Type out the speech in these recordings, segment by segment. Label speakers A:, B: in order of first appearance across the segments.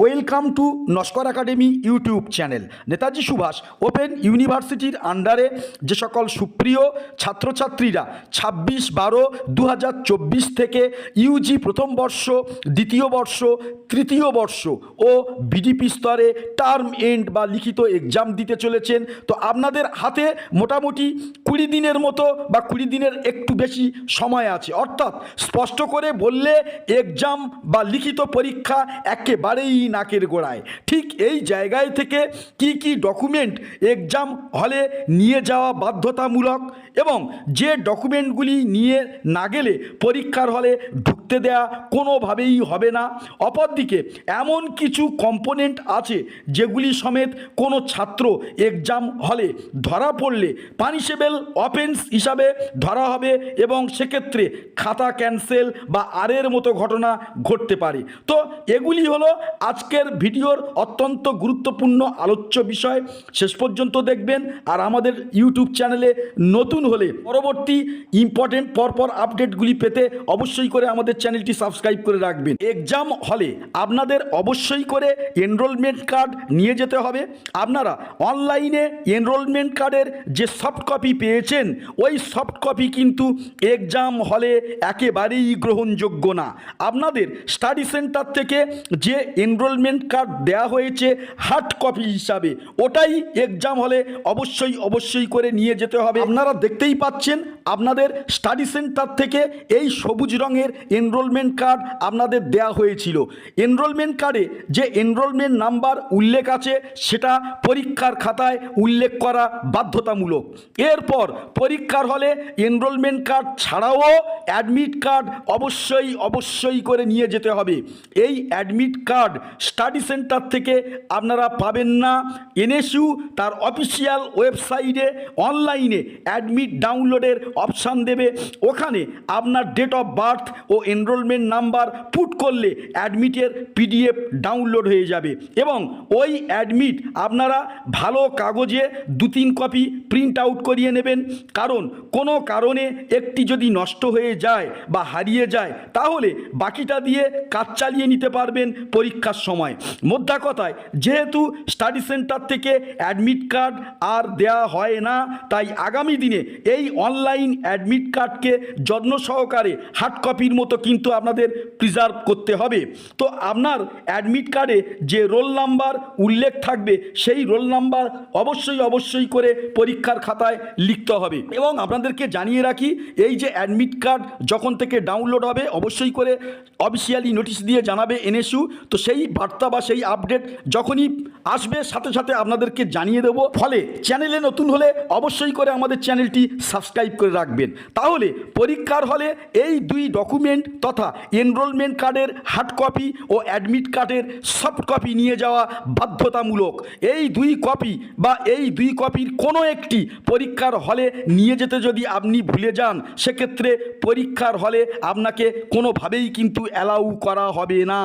A: Welcome to Naskar academy YouTube channel. Netaji Subhas, open ইউনিভার্সিটির আন্ডারে যে সকল সুপ্রিয় ছাত্রছাত্রীরা ছাব্বিশ বারো দু থেকে ইউজি প্রথম বর্ষ, দ্বিতীয় বর্ষ, তৃতীয় বর্ষ ও বিডিপি স্তরে টার্ম এন্ড বা লিখিত এক্সাম দিতে চলেছেন। তো আপনাদের হাতে মোটামুটি কুড়ি দিনের মতো বা কুড়ি দিনের একটু বেশি সময় আছে। অর্থাৎ স্পষ্ট করে বললে এক্সাম বা লিখিত পরীক্ষা একেবারেই নাকের গোড়ায়। ঠিক এই জায়গায় থেকে কি কি ডকুমেন্ট এক্সাম হলে নিয়ে যাওয়া বাধ্যতামূলক এবং যে ডকুমেন্টগুলি নিয়ে না গেলে পরীক্ষার হলে ঢুকতে দেয়া কোনোভাবেই হবে না। অপরদিকে এমন কিছু কম্পোনেন্ট আছে যেগুলি সমেত কোনো ছাত্র এক্সাম হলে ধরা পড়লে পানিশেবল অফেন্স হিসাবে ধরা হবে এবং সেক্ষেত্রে খাতা ক্যান্সেল বা আরের মতো ঘটনা ঘটতে পারে। তো এগুলি হলো আজকের ভিডিওর অত্যন্ত গুরুত্বপূর্ণ আলোচ্য বিষয়। শেষ পর্যন্ত দেখবেন আর আমাদের ইউটিউব চ্যানেলে নতুন হলে পরবর্তী ইম্পর্টেন্ট পরপর আপডেটগুলি পেতে অবশ্যই করে আমাদের চ্যানেলটি সাবস্ক্রাইব করে রাখবেন। এক্সাম হলে আপনাদের অবশ্যই করে এনরোলমেন্ট কার্ড নিয়ে যেতে হবে। আপনারা অনলাইনে এনরোলমেন্ট কার্ডের যে সফট কপি পেয়েছেন, ওই সফট কপি কিন্তু এক্সাম হলে একেবারেই গ্রহণযোগ্য না। আপনাদের স্টাডি সেন্টার থেকে যে এনরোলমেন্ট কার্ড দেওয়া হয়েছে হার্ড কপি হিসাবে, ওটাই এক্সাম হলে অবশ্যই অবশ্যই করে নিয়ে যেতে হবে। আপনারা দেখতেই পাচ্ছেন, আপনাদের স্টাডি সেন্টার থেকে এই সবুজ রঙের এনরোলমেন্ট কার্ড আপনাদের দেয়া হয়েছিল। এনরোলমেন্ট কার্ডে যে এনরোলমেন্ট নাম্বার উল্লেখ আছে, সেটা পরীক্ষার খাতায় উল্লেখ করা বাধ্যতামূলক। এরপর পরীক্ষার হলে এনরোলমেন্ট কার্ড ছাড়াও অ্যাডমিট কার্ড অবশ্যই অবশ্যই করে নিয়ে যেতে হবে। এই অ্যাডমিট কার্ড স্টাডি সেন্টার থেকে আপনারা পাবেন না। এনএসইউ তার অফিসিয়াল ওয়েবসাইটে অনলাইনে অ্যাডমিট ডাউনলোডের অপশান দেবে। ওখানে আপনার ডেট অফ বার্থ ও এনরোলমেন্ট নাম্বার পুট করলে অ্যাডমিটের পিডিএফ ডাউনলোড হয়ে যাবে। এবং ওই অ্যাডমিট আপনারা ভালো কাগজে দু তিন কপি প্রিন্ট আউট করিয়ে নেবেন। কারণ কোনো কারণে একটি যদি নষ্ট হয়ে যায় বা হারিয়ে যায়, তাহলে বাকিটা দিয়ে কাজ চালিয়ে নিতে পারবেন পরীক্ষার সময়। মোদ্দা কথায়, যেহেতু স্টাডি সেন্টার থেকে অ্যাডমিট কার্ড আর দেয়া হয় না, তাই আগামী দিনে এই অনলাইন অ্যাডমিট কার্ডকে যত্ন সহকারে হার্ড কপির মতো কিন্তু আপনাদের প্রিজার্ভ করতে হবে। তো আপনার অ্যাডমিট কার্ডে যে রোল নাম্বার উল্লেখ থাকবে, সেই রোল নাম্বার অবশ্যই অবশ্যই করে পরীক্ষার খাতায় লিখতে হবে। এবং আপনাদেরকে জানিয়ে রাখি, এই যে অ্যাডমিট কার্ড যখন থেকে ডাউনলোড হবে, অবশ্যই করে অফিসিয়ালি নোটিশ দিয়ে জানাবে এনএসইউ তো সেই বার্তা বা সেই আপডেট যখনই আসবে, সাথে সাথে আপনাদেরকে জানিয়ে দেবো। ফলে চ্যানেলে নতুন হলে অবশ্যই করে আমাদের চ্যানেলটি সাবস্ক্রাইব করে রাখবেন। তাহলে পরীক্ষার হলে এই দুই ডকুমেন্ট তথা এনরোলমেন্ট কার্ডের হার্ড কপি ও অ্যাডমিট কার্ডের সফট কপি নিয়ে যাওয়া বাধ্যতামূলক। এই দুই কপি বা এই দুই কপির কোনো একটি পরীক্ষার হলে নিয়ে যেতে যদি আপনি ভুলে যান, সেক্ষেত্রে পরীক্ষার হলে আপনাকে কোনোভাবেই কিন্তু অ্যালাউ করা হবে না।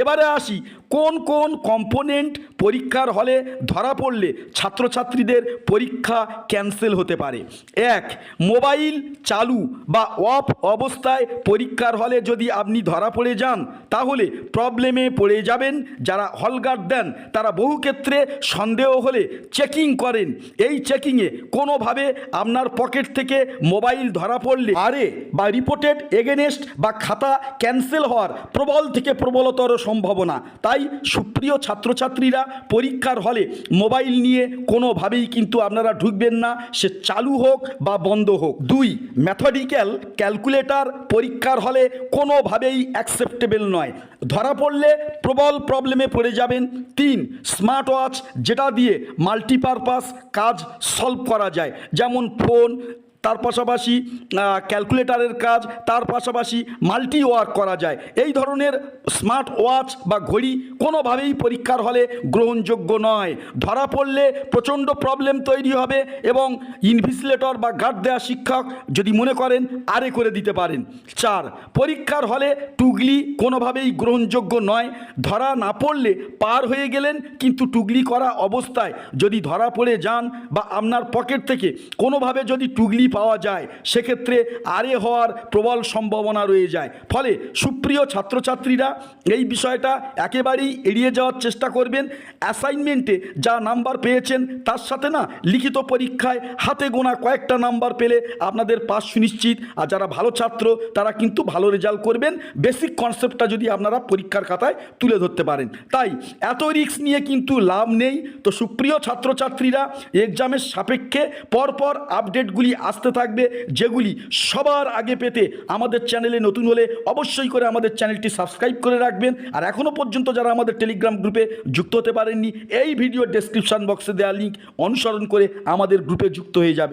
A: এবারে আসি কোন কোন কম্পোনেন্ট পরীক্ষার হলে ধরা পড়লে ছাত্রছাত্রীদের পরীক্ষা ক্যান্সেল হতে পারে? এক মোবাইল চালু বা অফ অবস্থায় পরীক্ষার হলে যদি আপনি ধরা পড়ে যান, তাহলে প্রবলেমে পড়ে যাবেন। যারা হলগার্ড দেন, তারা বহু ক্ষেত্রে সন্দেহ হলে চেকিং করেন। এই চেকিংয়ে কোনোভাবে আপনার পকেট থেকে মোবাইল ধরা পড়লে আরে বা রিপোর্টেড এগেনেস্ট বা খাতা ক্যান্সেল হওয়ার প্রবল থেকে প্রবলতর সম্ভাবনা। তাই সুপ্রিয় ছাত্রছাত্রীরা পরীক্ষার হলে মোবাইল নিয়ে কোনোভাবেই কিন্তু আপনারা ঢুকবেন না। সে চালু হোক বা বন্ধ হোক। দুই ম্যাথডিক্যাল ক্যালকুলেটর পরীক্ষার হলে কোনোভাবেই অ্যাকসেপ্টেবল নয়। ধরা পড়লে প্রবল প্রবলেমে পড়ে যাবেন। তিন স্মার্ট ওয়াচ যেটা দিয়ে মাল্টিপারপাস কাজ সলভ করা যায়। যেমন ফোন তার পাশাপাশি ক্যালকুলেটারের কাজ, তার পাশাপাশি মাল্টি ওয়ার্ক করা যায়। এই ধরনের স্মার্ট ওয়াচ বা ঘড়ি কোনোভাবেই পরীক্ষার হলে গ্রহণযোগ্য নয়। ধরা পড়লে প্রচণ্ড প্রবলেম তৈরি হবে এবং ইনভিসিলেটর বা গার্ড দেওয়া শিক্ষক যদি মনে করেন, আরে করে দিতে পারেন। চার, পরীক্ষার হলে টুগলি কোনোভাবেই গ্রহণযোগ্য নয়। ধরা না পড়লে পার হয়ে গেলেন, কিন্তু টুগলি করা অবস্থায় যদি ধরা পড়ে যান বা আপনার পকেট থেকে কোনোভাবে যদি টুগলি পাওয়া যায়, সেক্ষেত্রে আরে হওয়ার প্রবল সম্ভাবনা রয়ে যায়। ফলে সুপ্রিয় ছাত্রছাত্রীরা এই বিষয়টা একেবারেই এড়িয়ে যাওয়ার চেষ্টা করবেন। অ্যাসাইনমেন্টে যা নাম্বার পেয়েছেন, তার সাথে না লিখিত পরীক্ষায় হাতে গোনা কয়েকটা নাম্বার পেলে আপনাদের পাস সুনিশ্চিত। আর যারা ভালো ছাত্র, তারা কিন্তু ভালো রেজাল্ট করবেন। বেসিক কনসেপ্টটা যদি আপনারা পরীক্ষার খাতায় তুলে ধরতে পারেন। তাই এত রিস্ক নিয়ে কিন্তু লাভ নেই। তো সুপ্রিয় ছাত্রছাত্রীরা, এক্সামের সাপেক্ষে পরপর আপডেটগুলি আসতে থাকবে, যেগুলি সবার আগে পেতে আমাদের চ্যানেলে নতুন হলে অবশ্যই করে আমাদের চ্যানেলটি সাবস্ক্রাইব করে রাখবেন। আর এখনও পর্যন্ত যারা আমাদের টেলিগ্রাম গ্রুপে যুক্ত হতে পারেননি, এই ভিডিও ডেসক্রিপশান বক্সে দেওয়া লিঙ্ক অনুসরণ করে আমাদের গ্রুপে যুক্ত হয়ে যাবে।